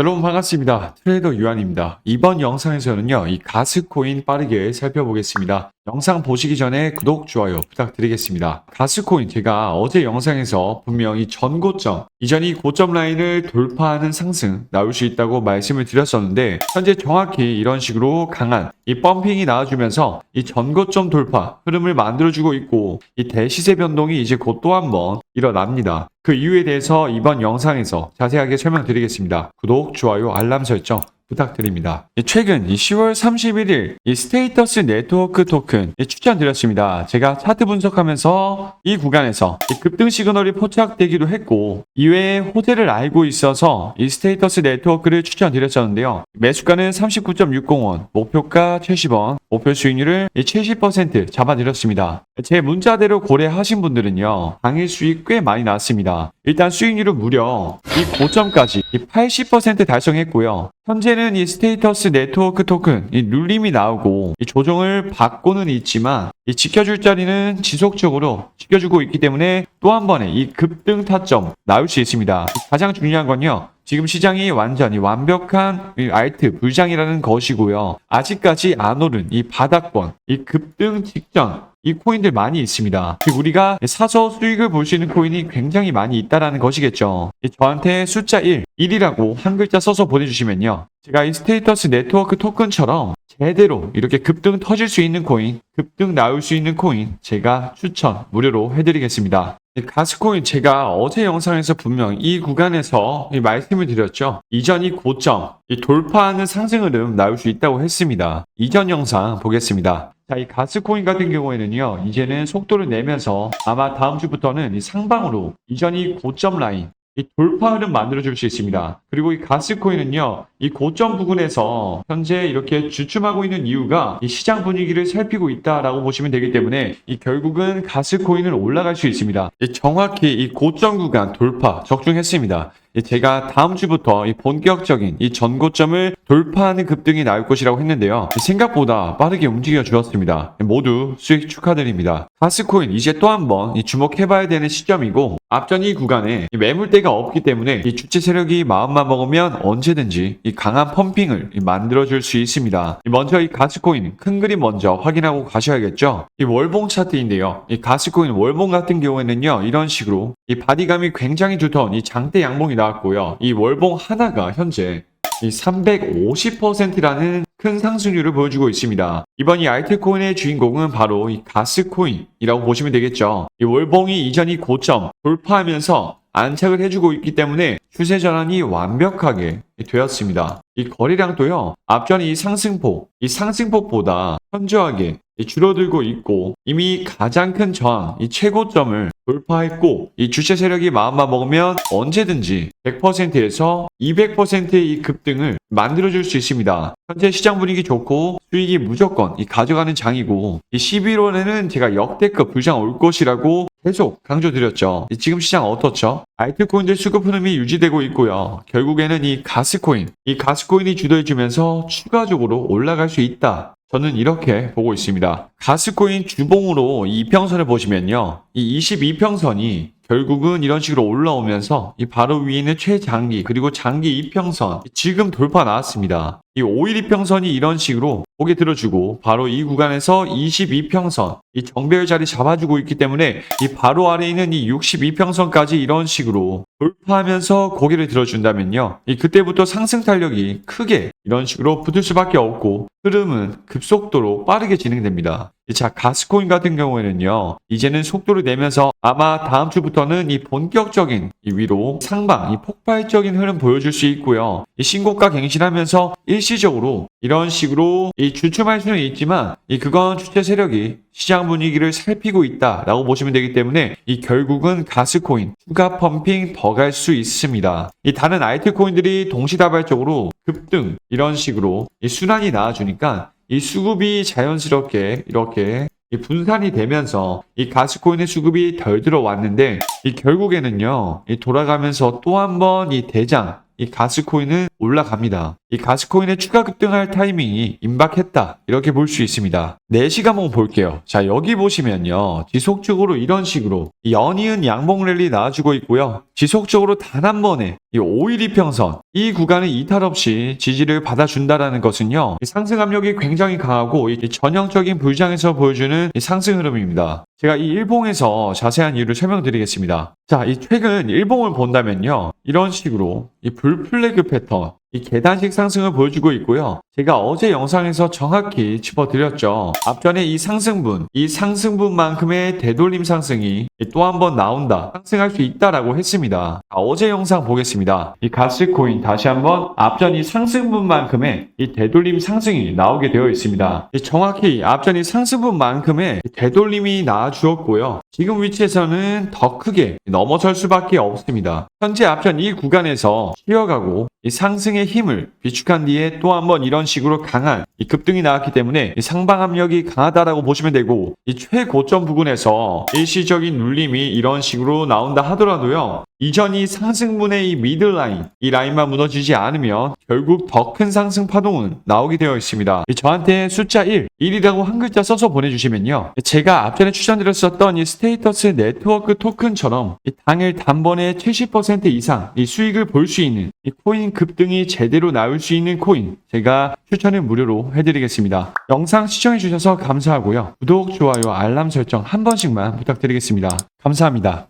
여러분 반갑습니다. 트레이더 유한입니다. 이번 영상에서는요, 이 가스코인 빠르게 살펴보겠습니다. 영상 보시기 전에 구독, 좋아요 부탁드리겠습니다. 가스코인 제가 어제 영상에서 분명히 전고점, 이전이 고점 라인을 돌파하는 상승 나올 수 있다고 말씀을 드렸었는데 현재 정확히 이런 식으로 강한 이 펌핑이 나와주면서 이 전고점 돌파 흐름을 만들어주고 있고 이 대시세 변동이 이제 곧 또 한번 일어납니다. 그 이유에 대해서 이번 영상에서 자세하게 설명드리겠습니다. 구독, 좋아요, 알람 설정 부탁드립니다. 예, 최근 이 10월 31일 이 스테이터스 네트워크 토큰 예, 추천드렸습니다. 제가 차트 분석하면서 이 구간에서 이 급등 시그널이 포착되기도 했고 이외에 호재를 알고 있어서 이 스테이터스 네트워크를 추천드렸었는데요. 매수가는 39.60원, 목표가 70원, 목표 수익률을 이70% 잡아드렸습니다. 제 문자대로 고려하신 분들은요, 당일 수익 꽤 많이 났습니다. 일단 수익률은 무려 이 고점까지 이80% 달성했고요. 현재는 이 스테이터스 네트워크 토큰 이 눌림이 나오고 이 조정을 받고는 있지만 이 지켜줄 자리는 지속적으로 지켜주고 있기 때문에 또 한 번의 이 급등 타점 나올 수 있습니다. 가장 중요한 건요. 지금 시장이 완전히 완벽한 이 알트 불장이라는 것이고요. 아직까지 안 오른 이 바닥권, 이 급등 직전 이 코인들 많이 있습니다. 즉 우리가 사서 수익을 볼 수 있는 코인이 굉장히 많이 있다라는 것이겠죠. 이 저한테 숫자 1, 1이라고 한 글자 써서 보내주시면요. 제가 이 스테이터스 네트워크 토큰처럼 제대로 이렇게 급등 터질 수 있는 코인, 급등 나올 수 있는 코인 제가 추천 무료로 해드리겠습니다. 이 가스코인 제가 어제 영상에서 분명 이 구간에서 이 말씀을 드렸죠. 이전 이 고점, 이 돌파하는 상승 흐름 나올 수 있다고 했습니다. 이전 영상 보겠습니다. 자, 이 가스코인 같은 경우에는요, 이제는 속도를 내면서 아마 다음 주부터는 이 상방으로 이전 이 고점 라인, 이 돌파 흐름 만들어 줄 수 있습니다. 그리고 이 가스코인은요, 이 고점 부근에서 현재 이렇게 주춤하고 있는 이유가 이 시장 분위기를 살피고 있다라고 보시면 되기 때문에 이 결국은 가스코인은 올라갈 수 있습니다. 이 정확히 이 고점 구간 돌파 적중했습니다. 이 제가 다음 주부터 이 본격적인 이 전고점을 돌파하는 급등이 나올 것이라고 했는데요. 생각보다 빠르게 움직여 주었습니다. 모두 수익 축하드립니다. 가스코인 이제 또 한번 이 주목해봐야 되는 시점이고 앞전 이 구간에 이 매물대가 없기 때문에 이 주체 세력이 마음만 먹으면 언제든지 이 강한 펌핑을 이 만들어줄 수 있습니다. 이 먼저 이 가스코인 큰 그림 먼저 확인하고 가셔야겠죠. 이 월봉 차트인데요. 이 가스코인 월봉 같은 경우에는요 이런 식으로 이 바디감이 굉장히 두터운 이 장대 양봉이 나왔고요. 이 월봉 하나가 현재 이 350%라는 큰 상승률을 보여주고 있습니다. 이번 이 알트코인의 주인공은 바로 이 가스코인이라고 보시면 되겠죠. 이 월봉이 이전이 고점 돌파하면서 안착을 해주고 있기 때문에 추세 전환이 완벽하게 되었습니다. 이 거래량도요, 앞전 이 상승폭, 이 상승폭보다 현저하게 줄어들고 있고 이미 가장 큰 저항, 이 최고점을 돌파했고 이 주체 세력이 마음만 먹으면 언제든지 100%에서 200%의 이 급등을 만들어줄 수 있습니다. 현재 시장 분위기 좋고 수익이 무조건 이 가져가는 장이고 이 11월에는 제가 역대급 불장 올 것이라고 계속 강조드렸죠. 이 지금 시장 어떻죠? 알트코인들 수급 흐름이 유지되고 있고요. 결국에는 이 가스코인, 이 가스코인이 주도해주면서 추가적으로 올라갈 수 있다. 저는 이렇게 보고 있습니다. 가스코인 주봉으로 이 이평선을 보시면요. 이 22평선이 결국은 이런 식으로 올라오면서 이 바로 위에 있는 최장기 그리고 장기 이평선 지금 돌파 나왔습니다. 이 5일 이평선이 이런 식으로 고개 들어주고 바로 이 구간에서 22평선 이 정배열 자리 잡아주고 있기 때문에 이 바로 아래에 있는 이 62평선까지 이런 식으로 돌파하면서 고개를 들어준다면요. 이 그때부터 상승 탄력이 크게 이런 식으로 붙을 수밖에 없고 흐름은 급속도로 빠르게 진행됩니다. 자, 가스코인 같은 경우에는요, 이제는 속도를 내면서 아마 다음 주부터는 이 본격적인 이 위로 상방, 이 폭발적인 흐름 보여줄 수 있고요. 이 신고가 갱신하면서 일시적으로 이런 식으로 이 주춤할 수는 있지만, 이 그건 주체 세력이 시장 분위기를 살피고 있다라고 보시면 되기 때문에 이 결국은 가스코인 추가 펌핑 더 갈 수 있습니다. 이 다른 알트코인들이 동시다발적으로 급등 이런 식으로 이 순환이 나와주니까 이 수급이 자연스럽게 이렇게 이 분산이 되면서 이 가스코인의 수급이 덜 들어왔는데 이 결국에는요 이 돌아가면서 또 한 번 이 대장 이 가스코인은 올라갑니다. 이 가스코인의 추가 급등할 타이밍이 임박했다. 이렇게 볼 수 있습니다. 4시간 한번 볼게요. 자, 여기 보시면요. 지속적으로 이런 식으로 연이은 양봉 랠리 나와주고 있고요. 지속적으로 단 한 번에 이 5일 이평선 이 구간은 이탈 없이 지지를 받아준다라는 것은요. 이 상승 압력이 굉장히 강하고 이 전형적인 불장에서 보여주는 이 상승 흐름입니다. 제가 이 일봉에서 자세한 이유를 설명드리겠습니다. 자, 이 최근 일봉을 본다면요. 이런 식으로 이 불플래그 패턴, 이 계단식 상승을 보여주고 있고요. 제가 어제 영상에서 정확히 짚어드렸죠. 앞전에 이 상승분, 이 상승분만큼의 되돌림 상승이 또 한 번 나온다. 상승할 수 있다라고 했습니다. 자, 어제 영상 보겠습니다. 이 가스코인 다시 한번 앞전 이 상승분만큼의 이 되돌림 상승이 나오게 되어 있습니다. 이 정확히 앞전 이 상승분만큼의 되돌림이 나와주었고요. 지금 위치에서는 더 크게 넘어설 수밖에 없습니다. 현재 앞전 이 구간에서 쉬어가고 이 상승의 힘을 비축한 뒤에 또 한번 이런 식으로 강한 이 급등이 나왔기 때문에 이 상방 압력이 강하다라고 보시면 되고 이 최고점 부근에서 일시적인 눌림이 이런 식으로 나온다 하더라도요. 이전 이 상승분의 이 미들라인, 이 라인만 무너지지 않으면 결국 더 큰 상승 파동은 나오게 되어 있습니다. 이 저한테 숫자 1, 1이라고 한 글자 써서 보내주시면요. 제가 앞전에 추천드렸었던 이 스테이터스 네트워크 토큰처럼 이 당일 단번에 70% 이상 이 수익을 볼 수 있는 이 코인 급등이 제대로 나올 수 있는 코인 제가 추천을 무료로 해드리겠습니다. 영상 시청해주셔서 감사하고요. 구독, 좋아요, 알람 설정 한 번씩만 부탁드리겠습니다. 감사합니다.